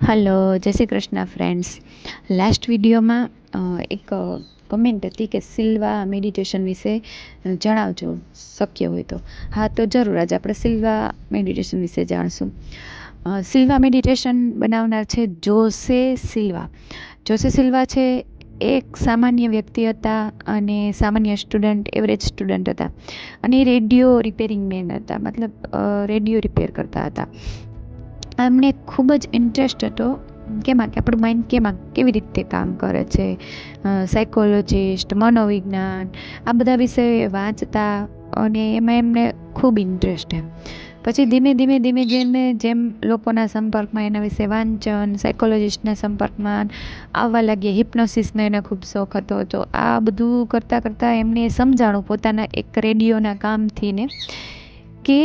Hello જય Shri Krishna friends last વિડીયોમાં એક કમેન્ટ હતી કે સિલ્વા મેડિટેશન વિશે જણાવજો, શક્ય હોય તો. હા, તો જરૂર, આજે આપણે સિલ્વા મેડિટેશન વિશે જાણશું. સિલ્વા મેડિટેશન બનાવનાર છે જોસે સિલ્વા જોસે સિલ્વા છે એક સામાન્ય વ્યક્તિ હતા અને સામાન્ય સ્ટુડન્ટ એવરેજ સ્ટુડન્ટ હતા. અને રેડિયો રિપેરિંગ મેન હતા, મતલબ રેડિયો રિપેર કરતા હતા. એમને ખૂબ જ ઇન્ટરેસ્ટ હતો કેમાં કે આપણું માઇન્ડ કેમાં કેવી રીતે કામ કરે છે સાયકોલોજિસ્ટ મનોવિજ્ઞાન, આ બધા વિષય વાંચતા અને એમાં એમને ખૂબ ઇન્ટરેસ્ટ એમ. પછી ધીમે ધીમે ધીમે ધીમે જેમ લોકોના સંપર્કમાં એના વિશે વાંચન સાયકોલોજીસ્ટના સંપર્કમાં આવવા લાગ્યા હિપ્નોસિસનો એને ખૂબ શોખ હતો, તો આ બધું કરતાં કરતાં એમને સમજાણું પોતાના એક રેડિયોના કામથી ને કે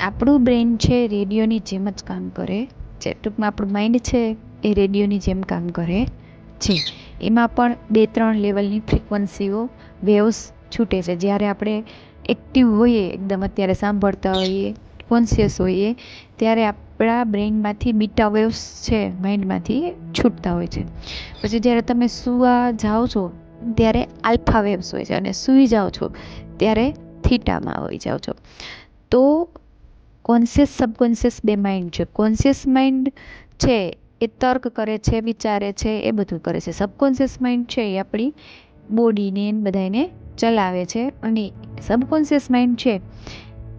આપણું બ્રેન છે, રેડિયોની જેમ જ કામ કરે. છે ટૂંકમાં આપણું માઇન્ડ છે, એ રેડિયોની જેમ કામ કરે છે. એમાં પણ બે ત્રણ લેવલની ફ્રિકવન્સીઓ વેવ્સ છૂટે છે. જ્યારે આપણે એક્ટિવ હોઈએ, એકદમ અત્યારે સાંભળતા હોઈએ કોન્શિયસ હોઈએ, ત્યારે આપણા બ્રેઇનમાંથી બીટા વેવ્સ છે માઇન્ડમાંથી છૂટતા હોય છે. પછી જ્યારે તમે સૂવા જાઓ છો, ત્યારે આલ્ફા વેવ્સ હોય છે. અને સૂઈ જાઓ છો, ત્યારે થીટામાં હોઈ જાઓ છો. તો કોન્શિયસ સબકોન્સિયસ બે માઇન્ડ છે. કોન્સિયસ માઇન્ડ છે એ તર્ક કરે છે, વિચારે છે, એ બધું કરે છે. સબકોન્સિયસ માઇન્ડ છે એ આપણી બોડીને બધાને ચલાવે છે. અને સબકોન્સિયસ માઇન્ડ છે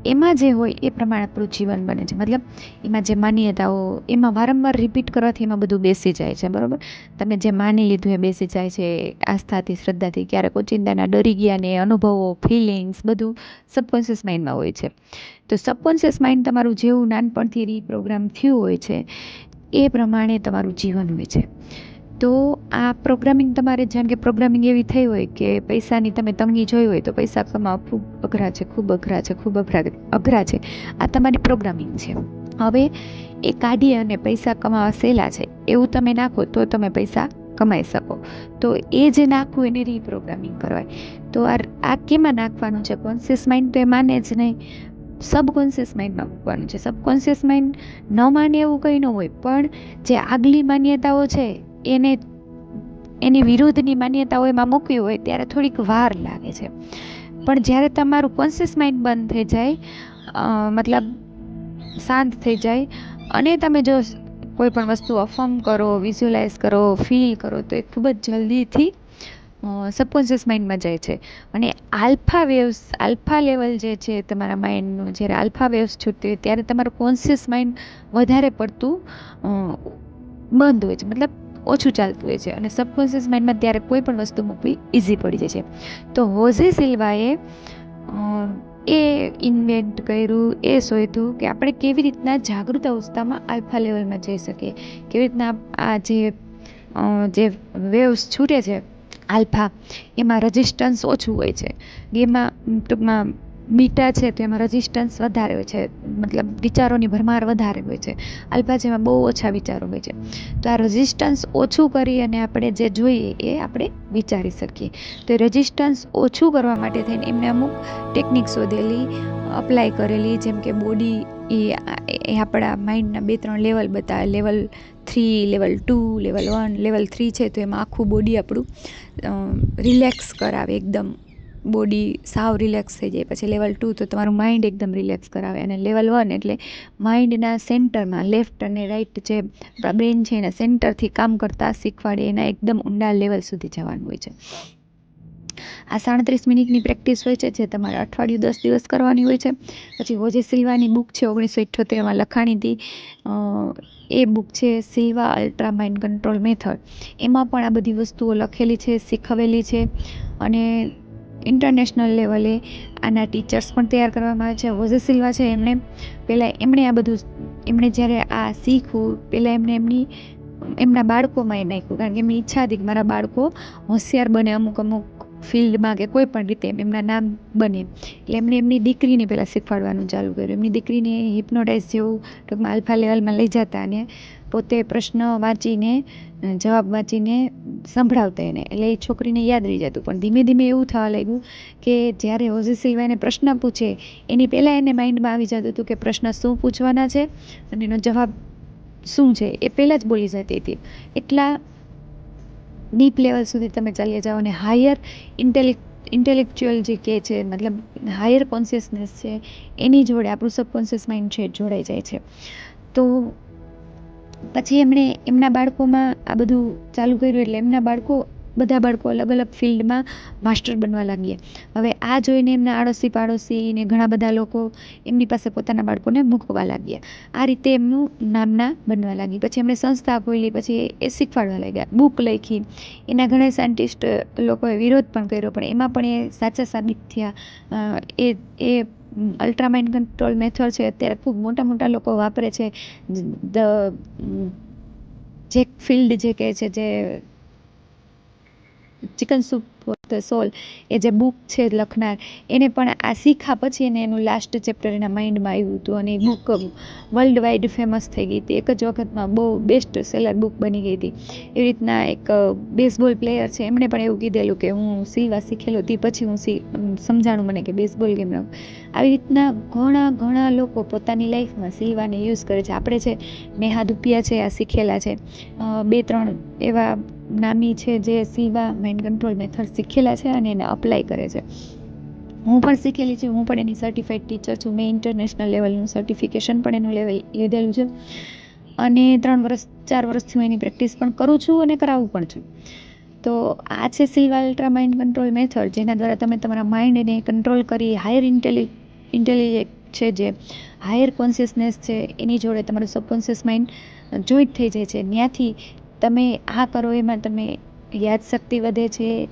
એમાં જે હોય એ પ્રમાણે આપણું જીવન બને છે. મતલબ એમાં જે માન્યતાઓ, એમાં વારંવાર રિપીટ કરવાથી એમાં બધું બેસી જાય છે, બરાબર? તમે જે માની લીધું એ બેસી જાય છે, આસ્થાથી, શ્રદ્ધાથી, ક્યારેક ઓચિંતાના, ડરી ગયા ને, અનુભવો ફિલિંગ્સ બધું સબકોન્શિયસ માઇન્ડમાં હોય છે. તો સબકોન્શિયસ માઇન્ડ તમારું જેવું નાનપણથી રીપ્રોગ્રામ થયું હોય છે, એ પ્રમાણે તમારું જીવન હોય છે. તો આ પ્રોગ્રામિંગ તમારે જેમ કે પ્રોગ્રામિંગ એવી થઈ હોય કે પૈસાની તમે તંગી જોઈ હોય તો પૈસા કમાવા ખૂબ અઘરા છે, ખૂબ અઘરા છે, ખૂબ અઘરા અઘરા છે. આ તમારી પ્રોગ્રામિંગ છે. હવે એ કાઢી અને પૈસા કમાવા સહેલા છે. એવું તમે નાખો તો તમે પૈસા કમાઈ શકો. તો એ જે નાખવું એને રીપ્રોગ્રામિંગ કરવાય તો આ આ કેમાં નાખવાનું છે? કોન્શિયસ માઇન્ડ તો એ માને જ નહીં. સબકોન્શિયસ માઇન્ડમાં મૂકવાનું છે. સબકોન્શિયસ માઇન્ડ ન માને એવું કંઈ ન હોય. પણ જે આગલી માન્યતાઓ છે એને એની વિરુદ્ધની માન્યતાઓ એમાં મૂકવી હોય ત્યારે થોડીક વાર લાગે છે. પણ જ્યારે તમારું કોન્શિયસ માઇન્ડ બંધ થઈ જાય મતલબ શાંત થઈ જાય, અને તમે જો કોઈ પણ વસ્તુ અફર્મ કરો વિઝ્યુલાઇઝ કરો ફીલ કરો, તો એ ખૂબ જ જલ્દીથી સબકોન્શિયસ માઇન્ડમાં જાય છે. અને આલ્ફા વેવ્સ આલ્ફા લેવલ જે છે તમારા માઇન્ડનું જ્યારે આલ્ફા વેવ્સ છૂટતી હોય ત્યારે તમારું કોન્શિયસ માઇન્ડ વધારે પડતું બંધ હોય છે. મતલબ ઓછું ચાલતું હોય છે અને સબકોન્શિયસ માઇન્ડમાં ત્યારે કોઈ પણ વસ્તુ મૂકવી ઇઝી પડી જાય છે. તો હોઝે સિલ્વાએ એ ઇન્વેન્ટ કર્યું, એ શોધ્યું કે આપણે કેવી રીતના જાગૃત અવસ્થામાં આલ્ફા લેવલમાં જઈ શકીએ. કેવી રીતના આ જે જે વેવ્સ છૂટે છે, આલ્ફા, એમાં રજિસ્ટન્સ ઓછું હોય છે. એમાં ટૂંકમાં બીટા છે તો એમાં રજિસ્ટન્સ વધારે હોય છે. મતલબ વિચારોની ભરમાર વધારે હોય છે. આલ્ફા જેમાં બહુ ઓછા વિચારો હોય છે. તો આ રેઝિસ્ટન્સ ઓછું કરી અને આપણે જે જોઈએ એ આપણે વિચારી શકીએ. તો એ રજિસ્ટન્સ ઓછું કરવા માટે થઈને એમને અમુક ટેકનિક શોધેલી અપ્લાય કરેલી, જેમ કે બોડી એ એ આપણા માઇન્ડના બે ત્રણ લેવલ બતાવે level three level two level one level three છે તો એમાં આખું બોડી આપણું રિલેક્સ કરાવે એકદમ. બોડી સાવ રિલેક્સ થઈ જાય. પછી લેવલ ટુ તો તમારું માઇન્ડ એકદમ રિલેક્સ કરાવે. અને લેવલ વન એટલે માઇન્ડના સેન્ટરમાં લેફ્ટ અને રાઈટ જે બ્રેન છે એના સેન્ટરથી કામ કરતાં શીખવાડે એના એકદમ ઊંડા લેવલ સુધી જવાનું હોય છે. આ સાડત્રીસ મિનિટની પ્રેક્ટિસ હોય છે, જે તમારે અઠવાડિયું દસ દિવસ કરવાની હોય છે. પછી વોજે સિલ્વાની બુક છે, ઓગણીસો ઇઠ્યોતેરમાં લખાણી હતી. એ બુક છે, Silva ultra mind control method એમાં પણ આ બધી વસ્તુઓ લખેલી છે, શીખવેલી છે. અને ઇન્ટરનેશનલ લેવલે આના ટીચર્સ પણ તૈયાર કરવામાં આવે છે. હોઝે સિલ્વા છે એમણે. પહેલાં એમણે આ બધું એમણે જ્યારે આ શીખવું પહેલાં એમણે એમની એમના બાળકોમાં એ નાખ્યું. કારણ કે એમની ઈચ્છા હતી કે મારા બાળકો હોશિયાર બને, અમુક અમુક ફિલ્ડમાં કે કોઈ પણ રીતે એમના નામ બને. એટલે એમણે એમની દીકરીને પહેલાં શીખવાડવાનું ચાલુ કર્યું. એમની દીકરીને હિપ્નોટાઇઝ જેવું ટૂંકમાં આલ્ફા લેવલમાં લઈ જતા અને પોતે પ્રશ્ન વાંચીને જવાબ વાંચીને સંભળાવતા એને. એટલે એ છોકરીને યાદ રહી જતું. પણ ધીમે ધીમે એવું થવા લાગ્યું કે જ્યારે ઓઝી સિલ્વા એને પ્રશ્ન પૂછે, એની પહેલાં એને માઇન્ડમાં આવી જતું હતું કે પ્રશ્ન શું પૂછવાના છે અને એનો જવાબ શું છે એ પહેલાં જ બોલી જતી હતી. એટલા ડીપ લેવલ સુધી તમે ચાલ્યા જાઓ અને હાયર ઇન્ટેલિક ઇન્ટેલેક્ચ્યુઅલ જે કહે છે, મતલબ હાયર કોન્શિયસનેસ છે, એની જોડે આપણું સબકોન્શિયસ માઇન્ડ છે, જોડાઈ જાય છે. તો પછી એમણે, એમના બાળકોમાં આ બધું ચાલુ કર્યું એટલે એમના બાળકો બધા બાળકો અલગ અલગ ફિલ્ડમાં માસ્ટર બનવા લાગ્યા. હવે આ જોઈને એમના આડોશી પાડોશી ને ઘણા બધા લોકો એમની પાસે પોતાના બાળકોને મૂકવા લાગ્યા. આ રીતે એમનું નામના બનવા લાગી પછી એમણે સંસ્થા ખોલી, પછી એ શીખવાડવા લાગ્યા. બુક લખી. એના ઘણા સાયન્ટિસ્ટ લોકોએ વિરોધ પણ કર્યો, પણ એમાં પણ એ સાચા સાબિત થયા. એ એ અલ્ટ્રા માઇન્ડ કંટ્રોલ મેથડ છે, અત્યારે ખૂબ મોટા મોટા લોકો વાપરે છે. ધ જે ફિલ્ડ જે કહે છે, જે 鸡肝素。ફોર ધ સોલ, એ જે બુક છે લખનાર, એને પણ આ શીખા પછી એને એનું લાસ્ટ ચેપ્ટર એના માઇન્ડમાં આવ્યું હતું અને એ બુક વર્લ્ડ વાઇડ ફેમસ થઈ ગઈ હતી. એક જ વખતમાં બહુ બેસ્ટ સેલર બુક બની ગઈ હતી. એવી રીતના એક બેસબોલ પ્લેયર છે, એમણે પણ એવું કીધેલું કે હું સીવા શીખેલો હતી, પછી હું સી સમજાણું મને કે બેસબોલ ગેમ રમ આવી રીતના ઘણા ઘણા લોકો પોતાની લાઈફમાં સીવાને યુઝ કરે છે. આપણે છે મેહા દુપિયા છે, આ શીખેલા છે. બે, ત્રણ એવા નામી છે જે સીવા માઇન્ડ કંટ્રોલ મેથડ શીખેલા છે અને એને અપ્લાય કરે છે. હું પણ શીખેલી છું, હું પણ એની સર્ટિફાઈડ ટીચર છું. મેં ઇન્ટરનેશનલ લેવલનું સર્ટિફિકેશન પણ એનું લેવલ લીધેલું છે. અને ત્રણ વર્ષ ચાર વર્ષથી હું એની પ્રેક્ટિસ પણ કરું છું અને કરાવું પણ છું. તો આ છે Silva ultra mind control method જેના દ્વારા તમે તમારા માઇન્ડને કંટ્રોલ કરી હાયર ઇન્ટેલિ ઇન્ટેલિજન્ટ છે જે હાયર કોન્શિયસનેસ છે, એની જોડે તમારું સબકોન્શિયસ માઇન્ડ જોઈન્ટ થઈ જાય છે. ત્યાંથી તમે આ કરો, એમાં તમે યાદશક્તિ વધે છે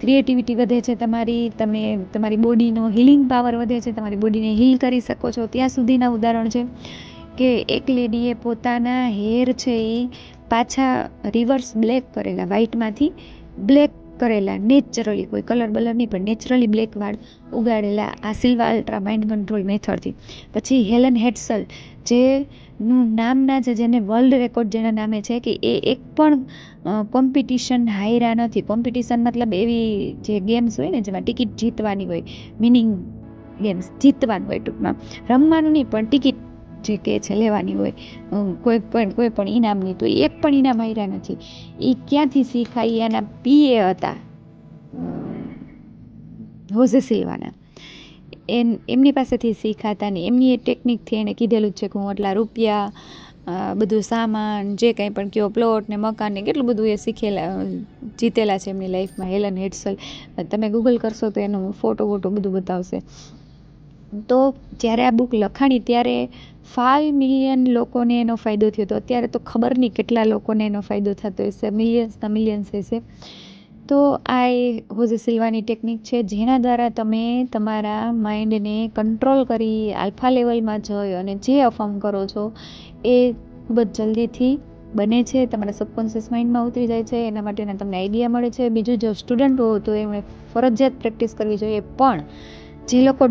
ક્રિએટિવિટી વધે છે તમારી, તમે, તમારી બોડીનો હિલિંગ પાવર વધે છે, તમારી બોડીને હીલ કરી શકો છો. ત્યાં સુધીના ઉદાહરણ છે કે એક લેડીએ પોતાના હેર છે એ પાછા રિવર્સ બ્લેક કરેલા વ્હાઇટમાંથી બ્લેક કરેલા નેચરલી, કોઈ કલર બલર નહીં, પણ નેચરલી બ્લેક વાળ ઉગાડેલા આ સિલ્વા અલ્ટ્રા માઇન્ડ કંટ્રોલ મેથડથી પછી હેલન હેટસલ જે નું નામના છે જેને વર્લ્ડ રેકોર્ડ જેના નામે છે કે એ એક પણ કોમ્પિટિશન હાર્યા નથી. કોમ્પિટિશન મતલબ એવી જે ગેમ્સ હોય ને, જેમાં ટિકિટ જીતવાની હોય મિનિંગ ગેમ્સ જીતવાનું હોય ટૂંકમાં. રમવાનું નહીં, પણ ટિકિટ જે કે છે લેવાની હોય કોઈ પણ કોઈ પણ ઇનામની, તો એક પણ ઇનામ હાર્યા નથી. એ ક્યાંથી શીખાય? એના પીએ હતા. હોઝે સિલવાના એમ એમની પાસેથી શીખાતા ને એમની એ ટેકનિકથી એણે કીધેલું છે કે હું આટલા રૂપિયા બધું સામાન, જે કંઈ પણ કયો પ્લોટ ને મકાન ને કેટલું બધું એ શીખેલા જીતેલા છે એમની લાઈફમાં હેલન હેડસલ તમે ગૂગલ કરશો તો એનો ફોટો વોટો બધું બતાવશે. તો જ્યારે આ બુક લખાણી, ત્યારે ફાઇવ મિલિયન લોકોને એનો ફાયદો થયો હતો. અત્યારે તો ખબર નહીં કેટલા લોકોને એનો ફાયદો થતો હશે. મિલિયન્સના મિલિયન્સ હશે. તો આ એ હોઝે સિલવાની ટેકનિક છે, જેના દ્વારા તમે તમારા માઇન્ડને કંટ્રોલ કરી આલ્ફા લેવલમાં જઈ અને જે અફર્મ કરો છો, એ ખૂબ જ જલ્દીથી બને છે. તમારા સબકોન્શિયસ માઇન્ડમાં ઉતરી જાય છે. એના માટેના તમને આઈડિયા મળે છે. બીજું જો સ્ટુડન્ટ હો તો એમણે ફરજિયાત પ્રેક્ટિસ કરવી જોઈએ. પણ જે લોકો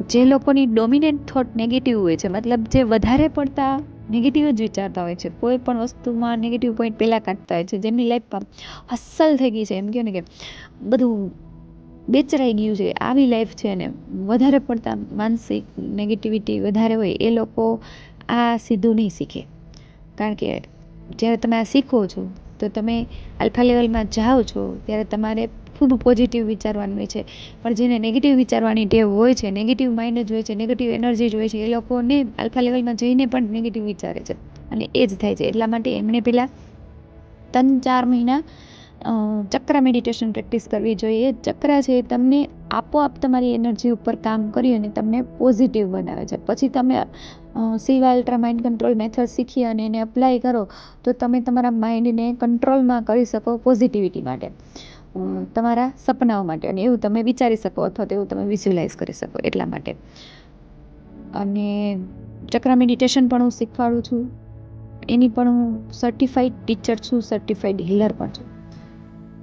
જે લોકોની ડોમિનેટ થોટ નેગેટિવ હોય છે, મતલબ જે વધારે પડતા નેગેટિવ જ વિચારતા હોય છે, કોઈ પણ વસ્તુમાં નેગેટિવ પોઈન્ટ પહેલાં કાઢતા હોય છે, જેમની લાઈફમાં હસ્સલ થઈ ગઈ છે, એમ કહો ને કે બધું બેચરાઈ ગયું છે, આવી લાઈફ છે ને વધારે પડતા માનસિક નેગેટિવિટી વધારે હોય, એ લોકો આ સીધું નહીં શીખે. કારણ કે જ્યારે તમે આ શીખો છો, તો તમે આલ્ફા લેવલમાં જાઓ છો, ત્યારે તમારે ખૂબ પોઝિટિવ વિચારવાનું હોય છે. પણ જેને નેગેટિવ વિચારવાની ટેવ હોય છે નેગેટિવ માઇન્ડ જ હોય છે નેગેટિવ એનર્જી જ હોય છે, એ લોકોને આલ્ફા લેવલમાં જઈને પણ નેગેટિવ વિચારે છે. અને એ જ થાય છે. એટલા માટે એમણે પહેલાં ત્રણ ચાર મહિના ચક્ર મેડિટેશન પ્રેક્ટિસ કરવી જોઈએ. ચક્ર છે એ તમને આપોઆપ તમારી એનર્જી ઉપર કામ કરી અને તમને પોઝિટિવ બનાવે છે. પછી તમે Silva ultra mind control method શીખી અને એને અપ્લાય કરો, તો તમે તમારા માઇન્ડને કંટ્રોલમાં કરી શકો પોઝિટિવિટી માટે. તમારા સપનાઓ માટે. અને એવું તમે વિચારી શકો અથવા તો એવું તમે વિઝ્યુલાઇઝ કરી શકો એટલા માટે. અને ચક્ર મેડિટેશન પણ હું શીખવાડું છું. એની પણ હું સર્ટિફાઈડ ટીચર છું સર્ટિફાઈડ હીલર પણ છું.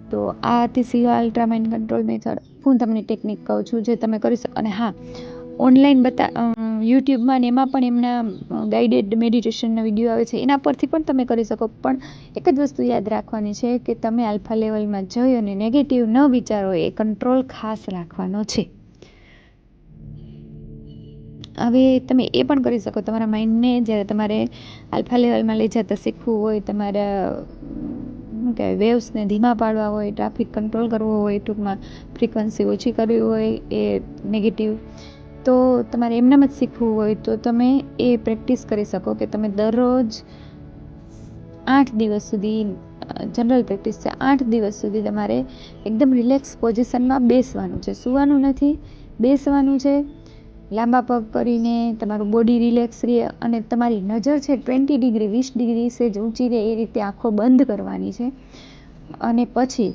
તો આ સિવાય સિવા કંટ્રોલ મેથડ હું તમને ટેકનિક કહું છું જે તમે કરી શકો. અને હા ઓનલાઈન બતા યુટ્યુબમાં ને એમાં પણ એમના ગાઈડેડ મેડિટેશનના વીડિયો આવે છે, એના પરથી પણ તમે કરી શકો. પણ એક જ વસ્તુ યાદ રાખવાની છે કે તમે આલ્ફા લેવલમાં જઈ અને નેગેટિવ ન વિચારો, એ કંટ્રોલ ખાસ રાખવાનો છે. હવે તમે એ પણ કરી શકો. તમારા માઇન્ડને જ્યારે તમારે આલ્ફા લેવલમાં લઈ જતા શીખવું હોય, તમારા શું કહેવાય વેવ્સને ધીમા પાડવા હોય ટ્રાફિક કંટ્રોલ કરવો હોય, ટૂંકમાં ફ્રિકવન્સી ઓછી કરવી હોય, એ નેગેટિવ તો તમારે એમનેમ જ શીખવું હોય તો તમે એ પ્રેક્ટિસ કરી શકો કે તમે દરરોજ આઠ દિવસ સુધી જનરલ પ્રેક્ટિસ છે, આઠ દિવસ સુધી તમારે એકદમ રિલેક્સ પોઝિશનમાં બેસવાનું છે. સૂવાનું નથી, બેસવાનું છે. લાંબા પગ કરીને તમારું બોડી રિલેક્સ રહે અને તમારી નજર છે ટ્વેન્ટી ડિગ્રી, વીસ ડિગ્રી સેજ ઊંચી રહે એ રીતે આંખો બંધ કરવાની છે. અને પછી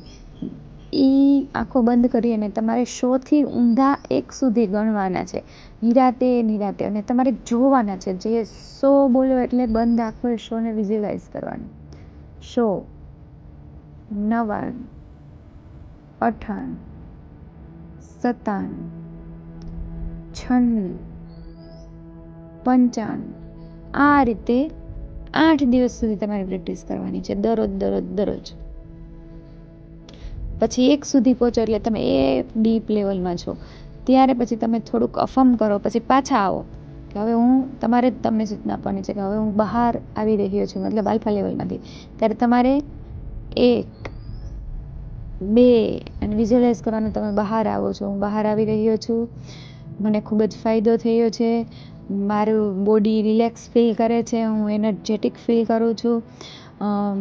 એ આંખો બંધ કરી અને તમારે શોથી ઊંધા એક સુધી ગણવાના છે. નિરાતે, નિરાંતે અને તમારે જોવાના છે. જે સો બોલ્યો એટલે બંધ આંખોએ શોને વિઝ્યુલાઇઝ કરવાનું. સો નવાણું અઠાણું. સત્તાણું. છન્નું. પંચાણું. આ રીતે આઠ દિવસ સુધી તમારે પ્રેક્ટિસ કરવાની છે. દરરોજ દરરોજ દરરોજ. પછી એક સુધી પહોંચો એટલે તમે એ ડીપ લેવલમાં છો. ત્યારે પછી તમે થોડુંક અફર્મ કરો, પછી પાછા આવો કે હવે હું તમારે તમને સૂચના આપવાની છે કે હવે હું બહાર આવી રહ્યો છું, મતલબ આલ્ફા લેવલમાંથી. ત્યારે તમારે એક, બે અને વિઝ્યુઅલાઇઝ કરવાનું, તમે બહાર આવો છો. હું બહાર આવી રહ્યો છું. મને ખૂબ જ ફાયદો થયો છે. મારું બોડી રિલેક્સ ફીલ કરે છે, હું એનર્જેટિક ફીલ કરું છું.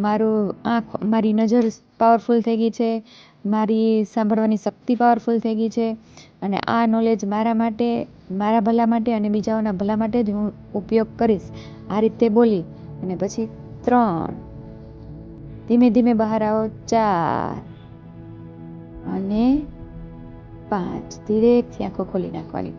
મારું આંખ, મારી નજર પાવરફુલ થઈ ગઈ છે, મારી સાંભળવાની શક્તિ પાવરફુલ થઈ ગઈ છે અને આ નોલેજ મારા માટે, મારા ભલા માટે અને બીજાઓના ભલા માટે જ હું ઉપયોગ કરીશ. આ રીતે બોલી અને પછી ત્રણ. ધીમે ધીમે બહાર આવો, ચાર અને પાંચ. ધીરેથી આંખો ખોલી નાખવાની.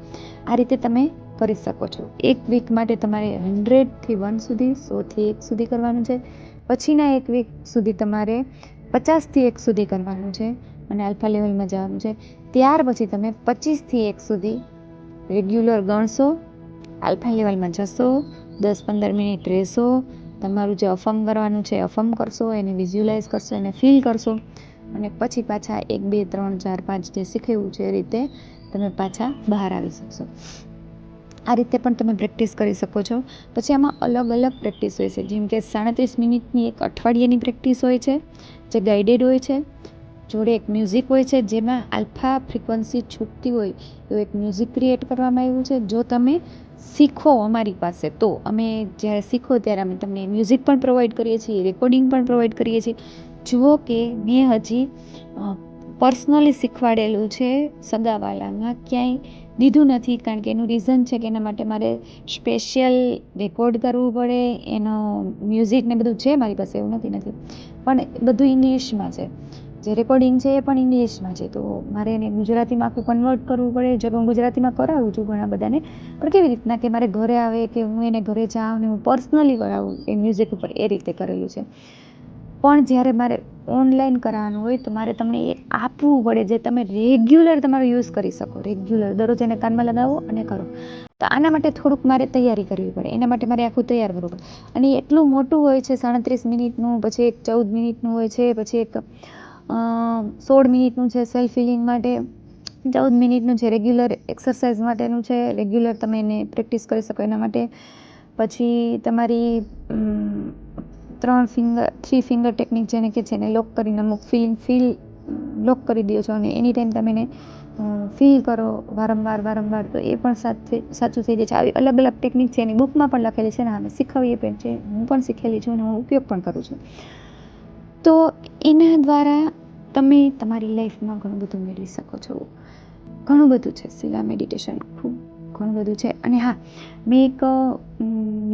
આ રીતે તમે કરી શકો છો. એક વીક માટે તમારે હંડ્રેડથી વન સુધી સોથી એક સુધી કરવાનું છે. પછીના એક વીક સુધી તમારે પચાસથી એક સુધી કરવાનું છે અને આલ્ફા લેવલમાં જવાનું છે. ત્યાર પછી તમે પચીસથી એક સુધી રેગ્યુલર ગણશો, આલ્ફા લેવલમાં જશો, દસ પંદર મિનિટ રહેશો, તમારું જે અફમ કરવાનું છે અફમ કરશો, એને વિઝ્યુલાઇઝ કરશો, એને ફીલ કરશો અને પછી પાછા એક, બે, ત્રણ, ચાર, પાંચ જે શીખવ્યું છે એ રીતે તમે પાછા બહાર આવી શકશો. આ રીતે પણ તમે પ્રેક્ટિસ કરી શકો છો. પછી આમાં અલગ અલગ પ્રેક્ટિસ હોય છે. જેમ કે સાડત્રીસ મિનિટની એક અઠવાડિયાની પ્રેક્ટિસ હોય છે, જે ગાઈડેડ હોય છે, જોડે એક મ્યુઝિક હોય છે, જેમાં આલ્ફા ફ્રિકવન્સી છૂટતી હોય એવું એક મ્યુઝિક ક્રિએટ કરવામાં આવ્યું છે. જો તમે શીખો અમારી પાસે, તો અમે જ્યારે શીખો ત્યારે અમે તમને મ્યુઝિક પણ પ્રોવાઈડ કરીએ છીએ રેકોર્ડિંગ પણ પ્રોવાઈડ કરીએ છીએ. જુઓ કે મેં હજી પર્સનલી શીખવાડેલું છે સગાવાલામાં ક્યાંય દીધું નથી કારણ કે એનું રીઝન છે કે એના માટે મારે સ્પેશિયલ રેકોર્ડ કરવું પડે, એનો મ્યુઝિક ને બધું છે મારી પાસે, એવું નથી નથી. પણ બધું ઇંગ્લિશમાં છે. જે રેકોર્ડિંગ છે એ પણ ઇંગ્લિશમાં છે. તો મારે એને ગુજરાતીમાં આખું કન્વર્ટ કરવું પડે. જો હું ગુજરાતીમાં કરાવું છું ઘણા બધાને, પણ કેવી રીતના કે મારે ઘરે આવે કે હું એને ઘરે જાઉં ને હું પર્સનલી કરાવું એ મ્યુઝિક ઉપર એ રીતે કરેલું છે. પણ જ્યારે મારે ઓનલાઈન કરાવવાનું હોય તો મારે તમને એ આપવું પડે જે તમે રેગ્યુલર તમારો યુઝ કરી શકો. રેગ્યુલર દરરોજ એને કાનમાં લગાવો અને કરો. તો આના માટે થોડુંક મારે તૈયારી કરવી પડે. એના માટે મારે આખું તૈયાર કરવું પડે. અને એટલું મોટું હોય છે, સાડત્રીસ મિનિટનું, પછી એક ચૌદ મિનિટનું હોય છે, પછી એક સોળ મિનિટનું છે સેલ્ફ હિલિંગ માટે, ચૌદ મિનિટનું છે રેગ્યુલર એક્સરસાઇઝ માટેનું છે. રેગ્યુલર તમે એને પ્રેક્ટિસ કરી શકો એના માટે. પછી તમારી ત્રણ ફિંગર થ્રી ફિંગર ટેકનિક જેને કે છે એને લોક કરીને અમુક ફીલ ફીલ લોક કરી દો છો અને એની ટાઈમ તમે એને ફીલ કરો વારંવાર વારંવાર, તો એ પણ સાથે, સાચું થઈ જાય છે. આવી અલગ અલગ ટેકનિક છે, એની બુકમાં પણ લખેલી છે ને અમે શીખવીએ પણ છે, હું પણ શીખેલી છું અને હું ઉપયોગ પણ કરું છું. તો એના દ્વારા તમે તમારી લાઈફમાં ઘણું બધું મેળવી શકો છો. ઘણું બધું છે. સિલા મેડિટેશન ખૂબ ઘણું બધું છે. અને હા, મેં એક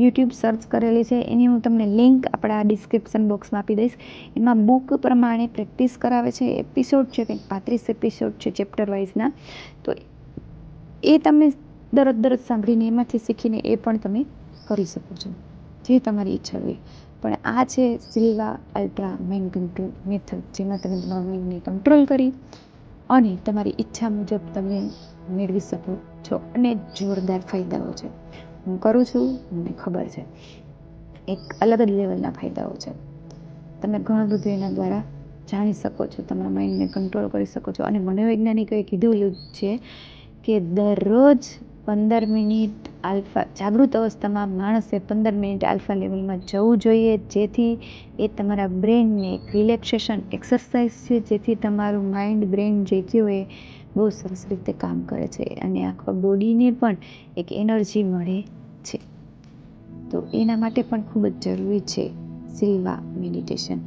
યુટ્યુબ સર્ચ કરેલી છે. એની હું તમને લિંક આપણા ડિસ્ક્રિપ્શન બોક્સમાં આપી દઈશ. એમાં બુક પ્રમાણે પ્રેક્ટિસ કરાવે છે. એપિસોડ છે કંઈક પાંત્રીસ એપિસોડ છે ચેપ્ટર વાઇઝના તો એ તમે દરરોજ દરરોજ સાંભળીને એમાંથી શીખીને એ પણ તમે કરી શકો છો. જે તમારી ઈચ્છા હોય. પણ આ છે Silva ultra mind control method જેમાં તમે તમારા કંટ્રોલ કરી અને તમારી ઈચ્છા મુજબ તમે મેળવી શકો છો. અને જોરદાર ફાયદાઓ છે. હું કરું છું, મને ખબર છે. એક અલગ જ લેવલના ફાયદાઓ છે. તમે ઘણું બધું એના દ્વારા જાણી શકો છો, તમારા માઇન્ડને કંટ્રોલ કરી શકો છો. અને મનોવૈજ્ઞાનિકોએ કીધેલું છે કે દરરોજ પંદર મિનિટ આલ્ફા, જાગૃત અવસ્થામાં માણસે પંદર મિનિટ આલ્ફા લેવલમાં જવું જોઈએ, જેથી એ તમારા બ્રેનને એક રિલેક્સેશન એક્સરસાઇઝ છે, જેથી તમારું માઇન્ડ બ્રેન જે હોય બહુ સરસ રીતે કામ કરે છે અને આખા બોડીને પણ એક એનર્જી મળે છે. તો એના માટે પણ ખૂબ જ જરૂરી છે સિલ્વા મેડિટેશન.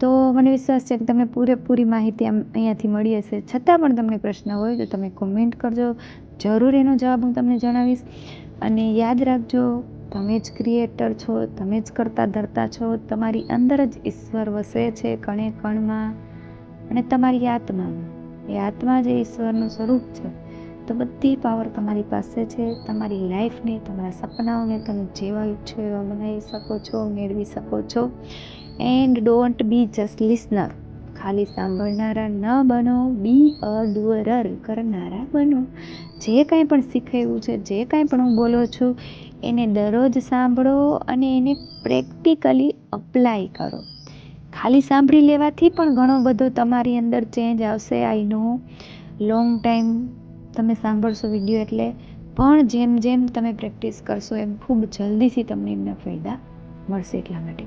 તો મને વિશ્વાસ છે કે તમને પૂરેપૂરી માહિતી આમ અહીંયાથી મળી હશે. છતાં પણ તમને પ્રશ્ન હોય તો તમે કોમેન્ટ કરજો. જરૂર એનો જવાબ હું તમને જણાવીશ. અને યાદ રાખજો, તમે જ ક્રિએટર છો, તમે જ કરતા ધરતા છો. તમારી અંદર જ ઈશ્વર વસે છે કણે કણમાં અને તમારી આત્મામાં. એ આત્મા જે ઈશ્વરનું સ્વરૂપ છે, તો બધી પાવર તમારી પાસે છે, તમારી લાઈફને તમારા સપનાઓને તમે જેવા ઈચ્છો એવા બનાવી શકો છો, મેળવી શકો છો. And don't be just listener ખાલી સાંભળનારા ન બનો બી અ ડુઅરર કરનારા બનો. જે કાંઈ પણ શીખાયું છે, જે કાંઈ પણ હું બોલું છું, એને દરરોજ સાંભળો અને એને પ્રેક્ટિકલી અપ્લાય કરો. ખાલી સાંભળી લેવાથી પણ ઘણો બધો તમારી અંદર ચેન્જ આવશે આઈ નો લોંગ ટાઈમ તમે સાંભળશો વીડિયો એટલે પણ જેમ જેમ તમે પ્રેક્ટિસ કરશો એમ ખૂબ જલ્દીથી તમને એમના ફાયદા મળશે એટલા માટે.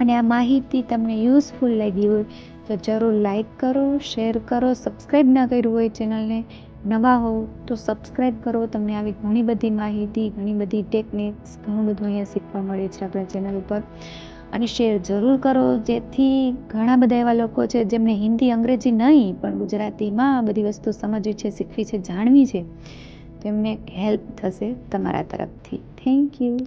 અને આ માહિતી તમને યુઝફુલ લાગી હોય તો જરૂર લાઈક કરો શેર કરો સબસ્ક્રાઈબ ના કર્યું હોય ચેનલને નવા હોવ તો સબસ્ક્રાઈબ કરો. તમને આવી ઘણી બધી માહિતી, ઘણી બધી ટેકનિક્સ ઘણું બધું અહીંયા શીખવા મળે છે આપણા ચેનલ ઉપર. અને શેર જરૂર કરો. જેથી ઘણા બધા એવા લોકો છે જેમને હિન્દી, અંગ્રેજી નહીં, પણ ગુજરાતીમાં બધી વસ્તુ સમજવી છે, શીખવી છે, જાણવી છે, તેમને હેલ્પ થશે તમારા તરફથી. Thank you